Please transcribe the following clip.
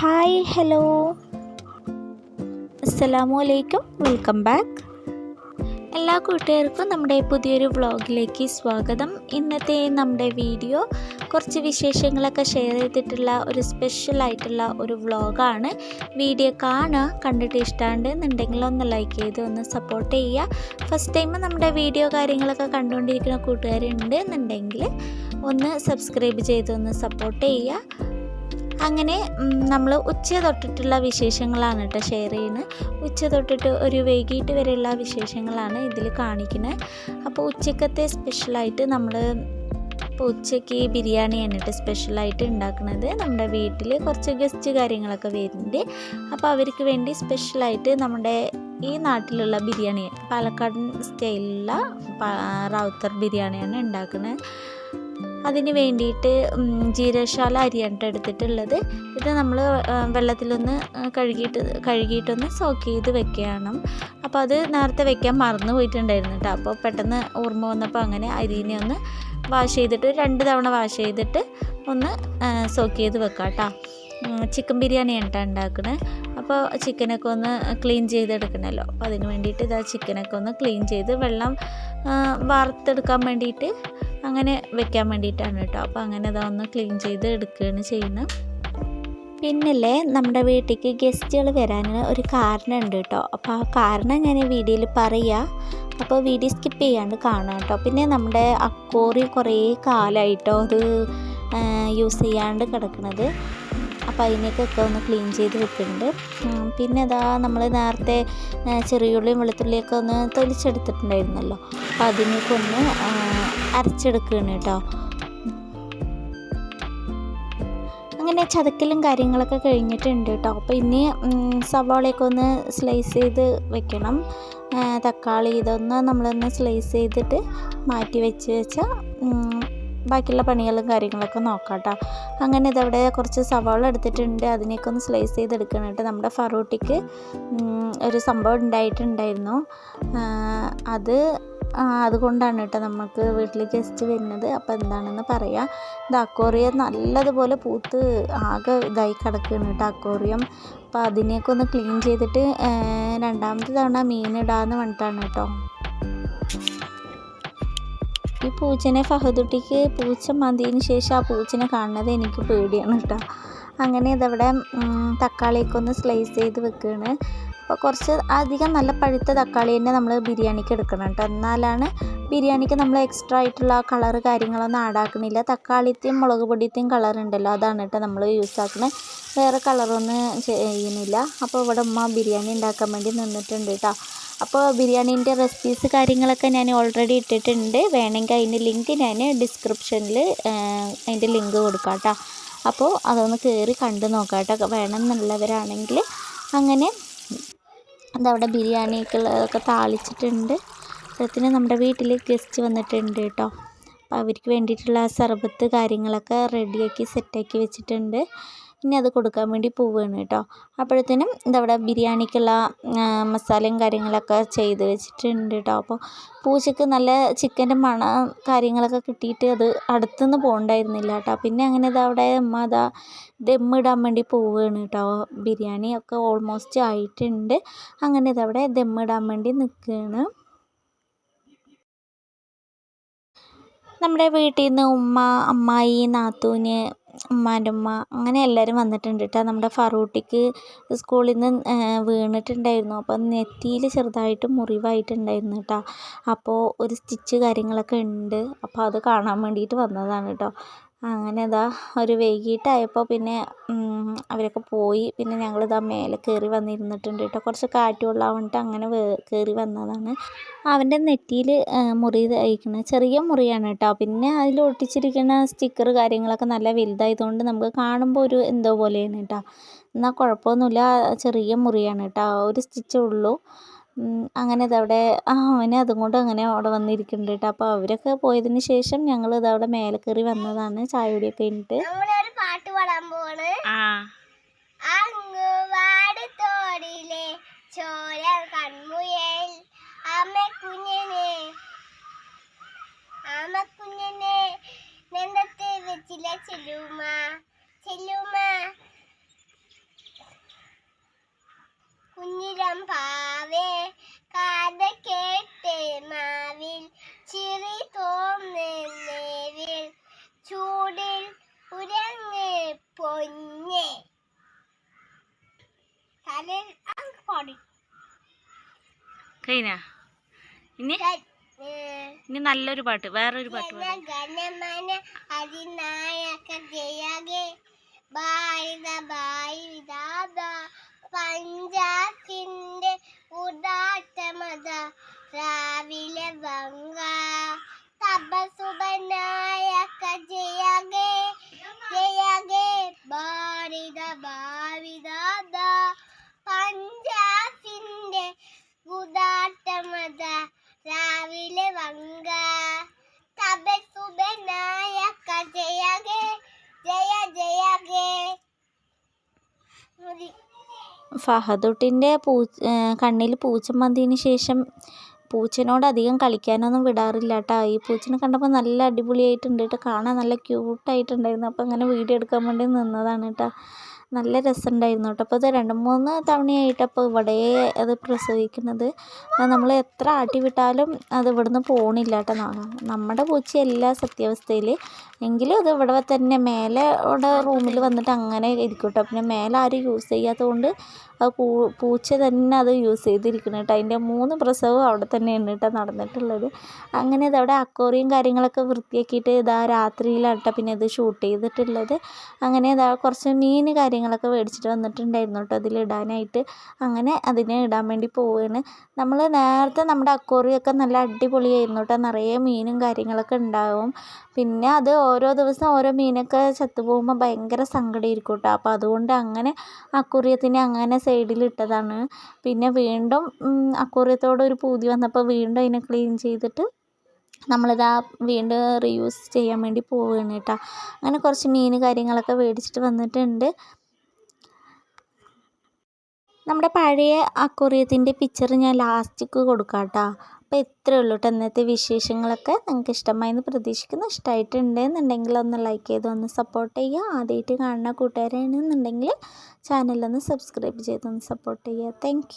Hi hello അസ്സലാമു അലൈക്കും welcome back എല്ലാ കൂട്ടുകാർക്കും നമ്മുടെ പുതിയൊരു വ്ളോഗിലേക്ക് സ്വാഗതം. ഇന്നത്തെ നമ്മുടെ വീഡിയോ കുറച്ച് വിശേഷങ്ങളൊക്കെ ഷെയർ ചെയ്തിട്ടുള്ള ഒരു സ്പെഷ്യൽ ആയിട്ടുള്ള ഒരു വ്ളോഗാണ്. വീഡിയോ കാണുക കണ്ടിട്ട് ഇഷ്ടമുണ്ടെന്നുണ്ടെങ്കിൽ ഒന്ന് ലൈക്ക് ചെയ്ത് ഒന്ന് സപ്പോർട്ട് ചെയ്യുക. ഫസ്റ്റ് ടൈം നമ്മുടെ വീഡിയോ കാര്യങ്ങളൊക്കെ കണ്ടുകൊണ്ടിരിക്കുന്ന കൂട്ടുകാരുണ്ട് എന്നുണ്ടെങ്കിൽ ഒന്ന് സബ്സ്ക്രൈബ് ചെയ്ത് ഒന്ന് സപ്പോർട്ട് ചെയ്യുക. അങ്ങനെ നമ്മൾ ഉച്ച തൊട്ടിട്ടുള്ള വിശേഷങ്ങളാണ് കേട്ടോ ഷെയർ ചെയ്യുന്നത്. ഉച്ച തൊട്ടിട്ട് ഒരു വൈകിട്ട് വരെയുള്ള വിശേഷങ്ങളാണ് ഇതിൽ കാണിക്കുന്നത്. അപ്പോൾ ഉച്ചക്കത്തെ സ്പെഷ്യലായിട്ട് നമ്മൾ ഇപ്പോൾ ഉച്ചയ്ക്ക് ബിരിയാണി എന്നിട്ട് സ്പെഷ്യലായിട്ട് ഉണ്ടാക്കുന്നത്. നമ്മുടെ വീട്ടിൽ കുറച്ച് ഗസ്റ്റ് കാര്യങ്ങളൊക്കെ വരുന്നുണ്ട്. അപ്പോൾ അവർക്ക് വേണ്ടി സ്പെഷ്യലായിട്ട് നമ്മുടെ ഈ നാട്ടിലുള്ള ബിരിയാണി പാലക്കാടൻ സ്റ്റൈലിലുള്ള റാവുത്തർ ബിരിയാണിയാണ് ഉണ്ടാക്കുന്നത്. അതിന് വേണ്ടിയിട്ട് ജീരകശാല അരിയാണ്ട് എടുത്തിട്ടുള്ളത്. ഇത് നമ്മൾ വെള്ളത്തിലൊന്ന് കഴുകിയിട്ട് കഴുകിയിട്ടൊന്ന് സോക്ക് ചെയ്ത് വെക്കണം. അപ്പോൾ അത് നേരത്തെ വെക്കാൻ മറന്നു പോയിട്ടുണ്ടായിരുന്നു കേട്ടോ. അപ്പോൾ പെട്ടെന്ന് ഓർമ്മ വന്നപ്പോൾ അങ്ങനെ അരിനെ ഒന്ന് വാഷ് ചെയ്തിട്ട് രണ്ട് തവണ വാഷ് ചെയ്തിട്ട് ഒന്ന് സോക്ക് ചെയ്ത് വെക്കാം കേട്ടോ ചിക്കൻ ബിരിയാണിയാണ് കേട്ടോ ഉണ്ടാക്കുന്നത് അപ്പോൾ ചിക്കനൊക്കെ ഒന്ന് ക്ലീൻ ചെയ്തെടുക്കണമല്ലോ അപ്പോൾ അതിന് വേണ്ടിയിട്ട് ഇതാ ചിക്കനൊക്കെ ഒന്ന് ക്ലീൻ ചെയ്ത് വെള്ളം വാർത്തെടുക്കാൻ വേണ്ടിയിട്ട് അങ്ങനെ വെക്കാൻ വേണ്ടിയിട്ടാണ് കേട്ടോ. അപ്പോൾ അങ്ങനെ അതാ ഒന്ന് ക്ലീൻ ചെയ്ത് എടുക്കുകയാണ് ചെയ്യുന്നത്. പിന്നല്ലേ നമ്മുടെ വീട്ടിലേക്ക് ഗസ്റ്റുകൾ വരാനുള്ള ഒരു കാരണം ഉണ്ട് കേട്ടോ. അപ്പോൾ ആ കാരണം ഞാൻ വീഡിയോയിൽ പറയാം. അപ്പോൾ വീഡിയോ സ്കിപ്പ് ചെയ്യാണ്ട് കാണാം കേട്ടോ. പിന്നെ നമ്മുടെ അക്കോറി കുറേ കാലമായിട്ടോ അത് യൂസ് ചെയ്യാണ്ട് കിടക്കുന്നത് അപ്പോൾ അതിനേക്കൊക്കെ ഒന്ന് ക്ലീൻ ചെയ്ത് വെക്കുന്നുണ്ട്. പിന്നെ ഇതാ നമ്മൾ നേരത്തെ ചെറിയുള്ളിയും വെളുത്തുള്ളിയൊക്കെ ഒന്ന് തൊലിച്ചെടുത്തിട്ടുണ്ടായിരുന്നല്ലോ. അപ്പോൾ അതിനേക്ക് ഒന്ന് അരച്ചെടുക്കുകയാണ് കേട്ടോ. അങ്ങനെ ചതക്കലും കാര്യങ്ങളൊക്കെ കഴിഞ്ഞിട്ടുണ്ട് കേട്ടോ. അപ്പോൾ ഇനി സവാളയൊക്കെ ഒന്ന് സ്ലൈസ് ചെയ്ത് വെക്കണം. തക്കാളി ഇതൊന്ന് നമ്മളൊന്ന് സ്ലൈസ് ചെയ്തിട്ട് മാറ്റി വെച്ച് വെച്ചാൽ ബാക്കിയുള്ള പണികളും കാര്യങ്ങളൊക്കെ നോക്കാം കേട്ടോ അങ്ങനെ ഇതവിടെ കുറച്ച് സവാള എടുത്തിട്ടുണ്ട്. അതിനെയൊക്കെ ഒന്ന് സ്ലൈസ് ചെയ്തെടുക്കണം കേട്ടോ. നമ്മുടെ ഫറൂട്ടിക്ക് ഒരു സംഭവം ഉണ്ടായിട്ടുണ്ടായിരുന്നു. അത് അതുകൊണ്ടാണ് കേട്ടോ നമുക്ക് വീട്ടിൽ ഗസ്റ്റ് വരുന്നത്. അപ്പോൾ എന്താണെന്ന് പറയാം. ഇത് അക്കോറിയം നല്ലതുപോലെ പൂത്ത് ആകെ ഇതായി കിടക്കുകയാണ് കേട്ടോ അക്കോറിയം അപ്പോൾ അതിനെയൊക്കെ ഒന്ന് ക്ലീൻ ചെയ്തിട്ട് രണ്ടാമത്തെ തവണ മീൻ മീനിടാന്ന് പറഞ്ഞിട്ടാണ് കേട്ടോ. ഈ പൂച്ചനെ ഫഹദുട്ടിക്ക് പൂച്ച മതിയതിന് ശേഷം ആ പൂച്ചനെ കാണുന്നത് എനിക്ക് പേടിയാണ് കേട്ടോ. അങ്ങനെ ഇതവിടെ തക്കാളിയൊക്കെ ഒന്ന് സ്ലൈസ് ചെയ്ത് വെക്കുകയാണ് കുറച്ച് അധികം നല്ല പഴുത്ത തക്കാളി തന്നെ നമ്മൾ ബിരിയാണിക്ക് എടുക്കണം കേട്ടോ. എന്നാലാണ് ബിരിയാണിക്ക് നമ്മൾ എക്സ്ട്രാ ആയിട്ടുള്ള കളർ കാര്യങ്ങളൊന്നും ആടാക്കണില്ല തക്കാളിത്തെയും മുളക് പൊടിയത്തെയും കളർ ഉണ്ടല്ലോ അതാണ് കേട്ടോ നമ്മൾ യൂസ് ആക്കുന്നത് വേറെ കളറൊന്നും ചെയ്യുന്നില്ല. അപ്പോൾ ഇവിടെ ഉമ്മ ബിരിയാണി ഉണ്ടാക്കാൻ വേണ്ടി നിന്നിട്ടുണ്ട് കേട്ടോ. അപ്പോൾ ബിരിയാണീന്റെ റെസിപ്പീസ് കാര്യങ്ങളൊക്കെ ഞാൻ ഓൾറെഡി ഇട്ടിട്ടുണ്ട്. വേണമെങ്കിൽ അതിന്റെ ലിങ്ക് ഞാൻ ഡിസ്ക്രിപ്ഷനിൽ അതിന്റെ ലിങ്ക് കൊടുക്കാം കേട്ടോ. അപ്പോൾ അതൊന്ന് കയറി കണ്ടു നോക്കാം കേട്ടോ. വേണമെന്നുള്ളവരാണെങ്കിൽ അങ്ങനെ അതവിടെ ഒക്കെ താളിച്ചിട്ടുണ്ട്. അതിന് നമ്മുടെ വീട്ടിൽ ഗസ്റ്റ് വന്നിട്ടുണ്ട് കേട്ടോ അപ്പോൾ അവർക്ക് വേണ്ടിയിട്ടുള്ള സർബത്ത് കാര്യങ്ങളൊക്കെ റെഡിയാക്കി സെറ്റാക്കി വെച്ചിട്ടുണ്ട്. ഇനി അത് കൊടുക്കാൻ വേണ്ടി പോവുകയാണ് കേട്ടോ. അപ്പോഴത്തേനും ഇതവിടെ ബിരിയാണിക്കുള്ള മസാലയും കാര്യങ്ങളൊക്കെ ചെയ്ത് വെച്ചിട്ടുണ്ട് കേട്ടോ. അപ്പോൾ പൂച്ചയ്ക്ക് നല്ല ചിക്കന്റെ മണം കാര്യങ്ങളൊക്കെ കിട്ടിയിട്ട് അത് അടുത്തുനിന്ന് പോകണ്ടായിരുന്നില്ല കേട്ടോ. പിന്നെ അങ്ങനെ ഇതവിടെ അമ്മ അതാ ദമ്മിടാൻ വേണ്ടി പോവുകയാണ് കേട്ടോ. ബിരിയാണി ഒക്കെ ഓൾമോസ്റ്റ് ആയിട്ടുണ്ട്. അങ്ങനെ ഇതവിടെ ദമ്മിടാൻ വേണ്ടി നിൽക്കുകയാണ്. നമ്മുടെ വീട്ടിൽ നിന്ന് ഉമ്മ അമ്മായി നാത്തൂന് ഉമ്മാന്റെ ഉമ്മ അങ്ങനെ എല്ലാവരും വന്നിട്ടുണ്ട് കേട്ടോ നമ്മുടെ ഫറൂട്ടിക്ക് സ്കൂളിൽ നിന്ന് വീണിട്ടുണ്ടായിരുന്നു. അപ്പം നെറ്റിയിൽ ചെറുതായിട്ട് മുറിവായിട്ടുണ്ടായിരുന്നു കേട്ടോ അപ്പോൾ ഒരു സ്റ്റിച്ച് കാര്യങ്ങളൊക്കെ ഉണ്ട്. അപ്പോൾ അത് കാണാൻ വേണ്ടിയിട്ട് വന്നതാണ് കേട്ടോ അങ്ങനെ ഇതാ ഒരു വൈകിട്ടായപ്പോൾ പിന്നെ അവരൊക്കെ പോയി. പിന്നെ ഞങ്ങളിതാ മേലെ കയറി വന്നിരുന്നിട്ടുണ്ട് കേട്ടോ കുറച്ച് കാറ്റ് കൊള്ളാൻ വേണ്ടിയിട്ട് അങ്ങനെ കയറി വന്നതാണ്. അവന്റെ നെറ്റിയിൽ മുറി തയ്ക്കുന്നത് ചെറിയ മുറിയാണ് കേട്ടോ പിന്നെ അതിൽ ഒട്ടിച്ചിരിക്കുന്ന സ്റ്റിക്കർ കാര്യങ്ങളൊക്കെ നല്ല വലുതായതുകൊണ്ട് നമുക്ക് കാണുമ്പോൾ ഒരു എന്തോ പോലെയാണ് കേട്ടോ എന്നാൽ കുഴപ്പമൊന്നുമില്ല. ചെറിയ മുറിയാണ് കേട്ടോ ഒരു സ്റ്റിച്ചേ ഉള്ളൂ. അങ്ങനെ ഇതവിടെ ആ അവനെ അതും കൊണ്ട് അങ്ങനെ അവിടെ വന്നിരിക്കുന്നുണ്ട് കേട്ടോ. അപ്പോൾ അവരൊക്കെ പോയതിന് ശേഷം ഞങ്ങൾ ഇതവിടെ മേലെ കയറി വന്നതാണ് ചായ കുടിയൊക്കെ കഴിഞ്ഞിട്ട് പാട്ട് പാടാൻ പോവാണ്. തോടിലെ ചോര കൺമുയൽ നെന്തത്തെ വെച്ചില്ല ചെല്ലുമ്മ ചെല്ലുമ്മ കുഞ്ഞിരം പാവേ കാത കേട്ട് മാവിൽ ചിറി തോന്നേവിൽ ചൂടിൽ ഉരങ്ങ് പൊഞ്ഞ്. തലയിൽ പൊടി. കഴിഞ്ഞ? ഇനി? ഇനി നല്ലൊരു പാട്ട് വേറൊരു പാട്ട് പാട്. ഗണമന അതിനായക ജയകെ. ഭാരത ഭായി വിധാത പഞ്ചാബിന്റെ ഉദാട്ടമത രാവിലെ വങ്ക തപസുബനായക ഫഹദുട്ടിന്റെ പൂ കണ്ണിൽ പൂച്ച മന്തിന് ശേഷം പൂച്ചനോട് അധികം കളിക്കാനൊന്നും വിടാറില്ല കേട്ടോ ഈ പൂച്ചനെ കണ്ടപ്പോൾ നല്ല അടിപൊളിയായിട്ടുണ്ട് കേട്ടോ കാണാൻ നല്ല ക്യൂട്ടായിട്ടുണ്ടായിരുന്നു അപ്പോൾ അങ്ങനെ വീഡിയോ എടുക്കാൻ വേണ്ടി നിന്നതാണ് കേട്ടോ നല്ല രസമുണ്ടായിരുന്നു കേട്ടോ. അപ്പോൾ ഇത് രണ്ട് മൂന്ന് തവണയായിട്ട് അപ്പോൾ ഇവിടെ അത് പ്രസവിക്കുന്നത്. നമ്മൾ എത്ര ആട്ടി വിട്ടാലും അത് ഇവിടുന്ന് പോണില്ല കേട്ടോ. നമ്മുടെ പൂച്ച പൂച്ചയല്ല സത്യാവസ്ഥയിൽ എങ്കിലും അത് ഇവിടെ തന്നെ മേലെ ഇവിടെ റൂമിൽ വന്നിട്ട് അങ്ങനെ ഇരിക്കും കേട്ടോ. പിന്നെ മേലെ ആരും യൂസ് ചെയ്യാത്തതുകൊണ്ട് പൂച്ച തന്നെ അത് യൂസ് ചെയ്തിരിക്കണം കേട്ടോ. അതിന്റെ മൂന്ന് പ്രസവം അവിടെ തന്നെയാണ് കേട്ടോ നടന്നിട്ടുള്ളത്. അങ്ങനെ ഇതവിടെ അക്കോറിയും കാര്യങ്ങളൊക്കെ വൃത്തിയാക്കിയിട്ട് ഇതാ രാത്രിയിലാണ് കേട്ടോ പിന്നെ ഇത് ഷൂട്ട് ചെയ്തിട്ടുള്ളത്. അങ്ങനെ ഇതാ കുറച്ച് മീൻ കാര്യങ്ങളൊക്കെ മേടിച്ചിട്ട് വന്നിട്ടുണ്ടായിരുന്നു കേട്ടോ അതിലിടാനായിട്ട്. അങ്ങനെ അതിനെ ഇടാൻ വേണ്ടി പോവുകയാണ് നമ്മൾ നേരത്തെ നമ്മുടെ അക്കോറിയൊക്കെ നല്ല അടിപൊളിയായിരുന്നു കേട്ടോ. നിറയെ മീനും കാര്യങ്ങളൊക്കെ ഉണ്ടാവും. പിന്നെ അത് ഓരോ ദിവസം ഓരോ മീനൊക്കെ ചത്തു പോകുമ്പോൾ ഭയങ്കര സങ്കടമായിരിക്കും കേട്ടോ. അപ്പോൾ അതുകൊണ്ട് അങ്ങനെ അക്വറിയത്തിനെ അങ്ങനെ സൈഡിൽ ഇട്ടതാണ്. പിന്നെ വീണ്ടും അക്കൂറിയത്തോട് ഒരു പൂതി വന്നപ്പോൾ വീണ്ടും അതിനെ ക്ലീൻ ചെയ്തിട്ട് നമ്മളിതാ വീണ്ടും റീയൂസ് ചെയ്യാൻ വേണ്ടി പോവുകയാണ് കേട്ടോ. അങ്ങനെ കുറച്ച് മീൻ കാര്യങ്ങളൊക്കെ മേടിച്ചിട്ട് വന്നിട്ടുണ്ട്. നമ്മുടെ പഴയ അക്വറിയത്തിന്റെ പിക്ചർ ഞാൻ ലാസ്റ്റിക്ക് കൊടുക്കാം കേട്ടോ അപ്പോൾ ഇത്രയേ ഉള്ളൂ കേട്ടോ ഇന്നത്തെ വിശേഷങ്ങളൊക്കെ. നിങ്ങൾക്ക് ഇഷ്ടമായെന്ന് പ്രതീക്ഷിക്കുന്നു. ഇഷ്ടമായിട്ടുണ്ട് എന്നുണ്ടെങ്കിൽ ഒന്ന് ലൈക്ക് ചെയ്ത് ഒന്ന് സപ്പോർട്ട് ചെയ്യുക. ആദ്യമായിട്ട് കാണുന്ന കൂട്ടുകാരാണെന്നുണ്ടെങ്കിൽ ചാനലൊന്ന് സബ്സ്ക്രൈബ് ചെയ്തൊന്ന് സപ്പോർട്ട് ചെയ്യുക. താങ്ക്